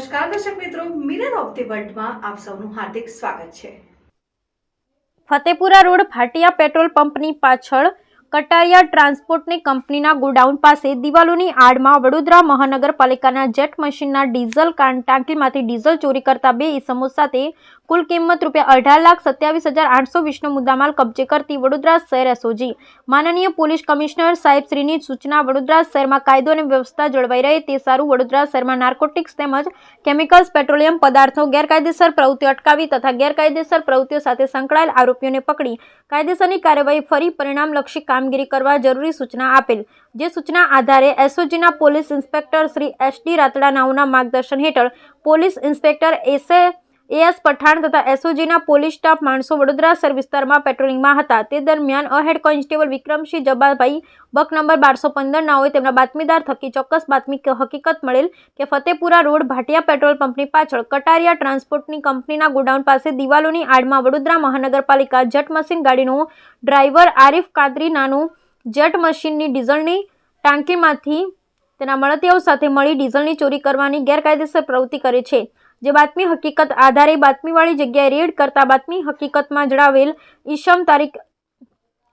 નમસ્કાર, દર્શક મિત્રો. મિરર ઓફ ધી વર્લ્ડમાં આપ સૌનું હાર્દિક સ્વાગત છે. ફતેપુરા રોડ ભાટિયા પેટ્રોલ પંપની પાછળ કટારિયા ટ્રાન્સપોર્ટની કંપનીના ગોડાઉન પાસે દિવાલોની આડમાં વડોદરા મહાનગરપાલિકાના જેટ મશીનના ડીઝલ ટાંકીમાંથી ડીઝલ ચોરી કરતા બે ઇસમો સાથે કુલ કિંમત રૂપિયા અઢાર લાખ સત્યાવીસ હજાર આઠસો વીસનો મુદ્દામાલ કબજે કરતી વડોદરા શહેર એસઓજી. માનનીય પોલીસ કમિશનર સાહેબ શ્રીની સૂચના, વડોદરા શહેરમાં કાયદો અને વ્યવસ્થા જળવાઈ રહે તે સારું વડોદરા શહેરમાં નાર્કોટિક્સ તેમજ કેમિકલ્સ, પેટ્રોલિયમ પદાર્થો, ગેરકાયદેસર પ્રવૃત્તિઓ અટકાવી તથા ગેરકાયદેસર પ્રવૃત્તિઓ સાથે સંકળાયેલ આરોપીઓને પકડી કાયદેસરની કાર્યવાહી ફરી પરિણામલક્ષી કામગીરી કરવા જરૂરી સૂચના આપેલ, જે સૂચના આધારે એસઓજીના police inspector Shri S D Ratada નાઉના માર્ગદર્શન હેઠળ પોલીસ ઇન્સ્પેક્ટર એસે એએસ પઠાણ તથા એસઓજીના પોલીસ સ્ટાફ માણસો વડોદરા સર વિસ્તારમાં પેટ્રોલિંગમાં હતા. તે દરમિયાન અહેડ કોન્સ્ટેબલ વિક્રમસિંહ જબાભાઈ બક નંબર બારસો પંદર નાઓએ તેમના બાતમીદાર થકી ચોક્કસ બાતમી હકીકત મળેલ કે ફતેપુરા રોડ ભાટિયા પેટ્રોલ પંપની પાછળ કટારિયા ટ્રાન્સપોર્ટની કંપનીના ગોડાઉન પાસે દિવાલોની આડમાં વડોદરા મહાનગરપાલિકા જેટ મશીન ગાડીનું ડ્રાઈવર આરિફ કાદરી નાનું જેટ મશીનની ડીઝલની ટાંકીમાંથી તેના મળતીઓ સાથે મળી ડીઝલની ચોરી કરવાની ગેરકાયદેસર પ્રવૃત્તિ કરે છે. જે બાતમી હકીકત આધારે બાતમીવાળી જગ્યાએ રેડ કરતા બાતમી હકીકતમાં જણાવેલ ઈશમ તારીખ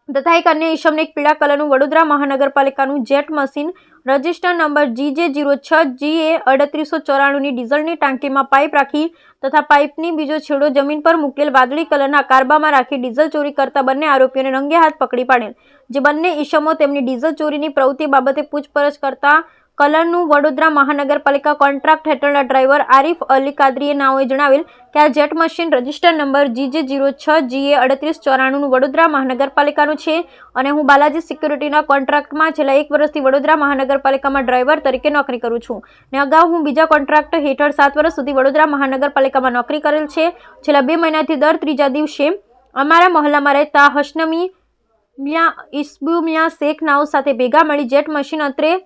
તથા એક અન્ય ઈશમને એક પીળા કલરનું Vadodara મહાનગરપાલિકાનું jet machine. Register number G J zero છ જી એ અડત્રીસો ચોરાણુંની ડીઝલની ટાંકીમાં પાઇપ રાખી તથા પાઇપની બીજો છેડો જમીન પર મૂકેલ વાદળી કલરના કારબામાં રાખી ડીઝલ ચોરી કરતા બંને આરોપીઓને રંગે હાથ પકડી પાડેલ. જે બંને ઈશમો તેમની ડીઝલ ચોરીની પ્રવૃત્તિ બાબતે પૂછપરછ કરતા કલરનું વડોદરા મહાનગરપાલિકા કોન્ટ્રાક્ટ હેઠળના ડ્રાઈવર આરિફ અલી કાદરીએ નાઓએ જણાવેલ કે આ jet machine register number GJ zero છ જીએ અડત્રીસ ચોરાણુંનું વડોદરા મહાનગરપાલિકાનું છે અને હું બાલાજી સિક્યુરિટીના કોન્ટ્રાક્ટમાં છેલ્લા એક વર્ષથી વડોદરા મહાનગરપાલિકામાં ડ્રાઈવર તરીકે નોકરી કરું છું ને અગાઉ હું બીજા કોન્ટ્રાક્ટ હેઠળ સાત વર્ષ સુધી વડોદરા મહાનગરપાલિકામાં નોકરી કરેલ છે. છેલ્લા બે મહિનાથી દર ત્રીજા દિવસે અમારા મહોલ્લામાં રહેતા હશનમી મિયા ઇસ્બુ મિયા શેખ નાઓ સાથે ભેગા મળી જેટ મશીન અત્રે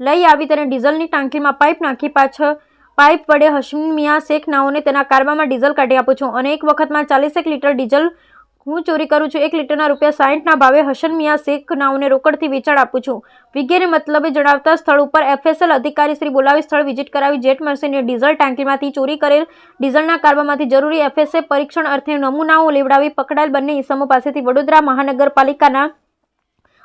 લઈ આવી તેને ડીઝલની ટાંકીમાં પાઇપ નાખી પાછળ. પાઇપ વડે હશમી મિયા શેખ નાઓને તેના કારબામાં ડીઝલ કાઢી આપું છું અને એક વખતમાં ચાલીસેક લીટર ડીઝલ હું ચોરી કરું છું. એક લીટરના રૂપિયા સાઠના ભાવે હસન મિયા શેખ નાઓને રોકડથી વેચાણ આપું છું. વિગેરે મતલબે જણાવતા સ્થળ ઉપર એફએસએલ અધિકારી શ્રી બોલાવી સ્થળ વિઝિટ કરાવી. જેટ મશીનની ડીઝલ ટાંકીમાંથી ચોરી કરેલ ડીઝલના કારબામાંથી જરૂરી એફએસએ પરીક્ષણ અર્થે નમૂનાઓ લેવડાવી પકડાયેલ બંને ઇસમો પાસેથી વડોદરા મહાનગરપાલિકાના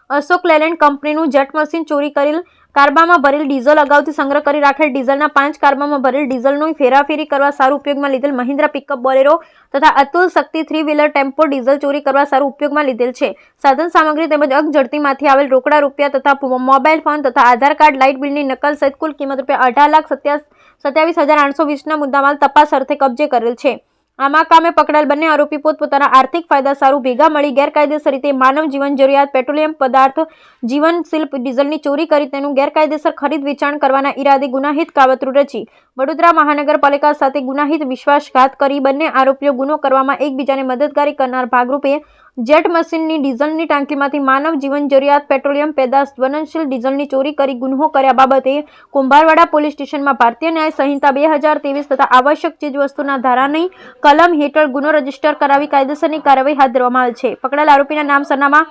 અશોક લેલેન્ડ કંપનીનું જેટ મશીન ચોરી કરેલ કારબામાં ભરેલ ડીઝલ અગાઉથી સંગ્રહ કરી રાખેલ ડીઝલના પાંચ કારબામાં ભરેલ ડીઝલનો ફેરાફેરી કરવા સારું ઉપયોગમાં લીધેલ મહિન્દ્રા પિકઅપ બોલેરો તથા Atul Shakti three wheeler tempo diesel ચોરી કરવા સારું ઉપયોગમાં લીધેલ છે. સાધન સામગ્રી તેમજ અગઝડતીમાંથી આવેલ રોકડા રૂપિયા તથા મોબાઈલ ફોન તથા આધાર કાર્ડ, લાઇટ બિલની નકલ સહિત કુલ કિંમત રૂપિયા અઢાર લાખ સત્યાવીસ હજાર આઠસો વીસના મુદ્દામાલ તપાસ અર્થે કબજે કરેલ છે. આમાં કામે પકડાયેલ બંને આરોપી પોતપોતાના આર્થિક ફાયદા સારું ભેગા મળી ગેરકાયદેસર રીતે માનવ જીવન જરૂરિયાત પેટ્રોલિયમ પદાર્થ, જીવન શિલ્પ, ડીઝલની ચોરી કરી તેનું ગેરકાયદેસર ખરીદ વેચાણ કરવાના ઈરાદે ગુનાહિત કાવતરું રચી વડોદરા મહાનગરપાલિકા સાથે ગુનાહિત વિશ્વાસઘાત કરી બંને આરોપીઓ ગુનો કરવામાં એકબીજાને મદદગારી કરનાર ભાગરૂપે જેટ મશીનની ડીઝલની ટાંકીમાંથી માનવ જીવન જરૂરિયાત પેટ્રોલિયમ પેદાશ જ્વલનશીલ ડીઝલની ચોરી કરી ગુન્હો કર્યા બાબતે કુંભારવાડા પોલીસ સ્ટેશનમાં ભારતીય ન્યાય સંહિતા બે હજાર ત્રેવીસ તથા આવશ્યક ચીજવસ્તુના ધારાની કલમ હેઠળ ગુનો રજિસ્ટર કરાવી કાયદેસરની કાર્યવાહી હાથ ધરવામાં આવી છે. પકડાયેલ આરોપીના નામ, સરનામા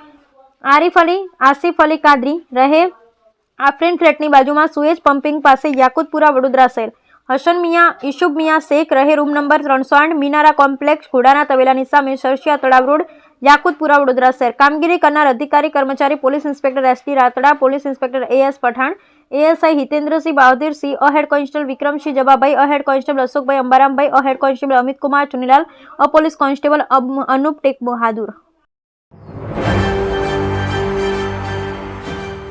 આરિફ અલી, આસિફ અલી કાદરી, રહે આફરીન ફ્લેટની બાજુમાં સુએજ પમ્પિંગ પાસે યાકુતપુરા વડોદરા શહેર. હસન મિયા, ઈશુબ મિયા શેખ, રહે રૂમ નંબર ત્રણસો આઠ, મિનારા કોમ્પ્લેક્સ, ઘોડાના તવેલાની સામે સરસિયા તળાવ રોડ યાકુતપુરા વડોદરા શહેર. કામગીરી કરનાર અધિકારી, કર્મચારી, police inspector ST Ratda, police inspector AS S Pathan, ASI Hitendrasinh Bahadursinh head constable Vikramsinh Jababhai head constable Ashokbhai Ambarambhai, head constable Amit Kumar Chunilal અ પોલીસ કોન્સ્ટેબલ અનુપ ટેક બહાદુર.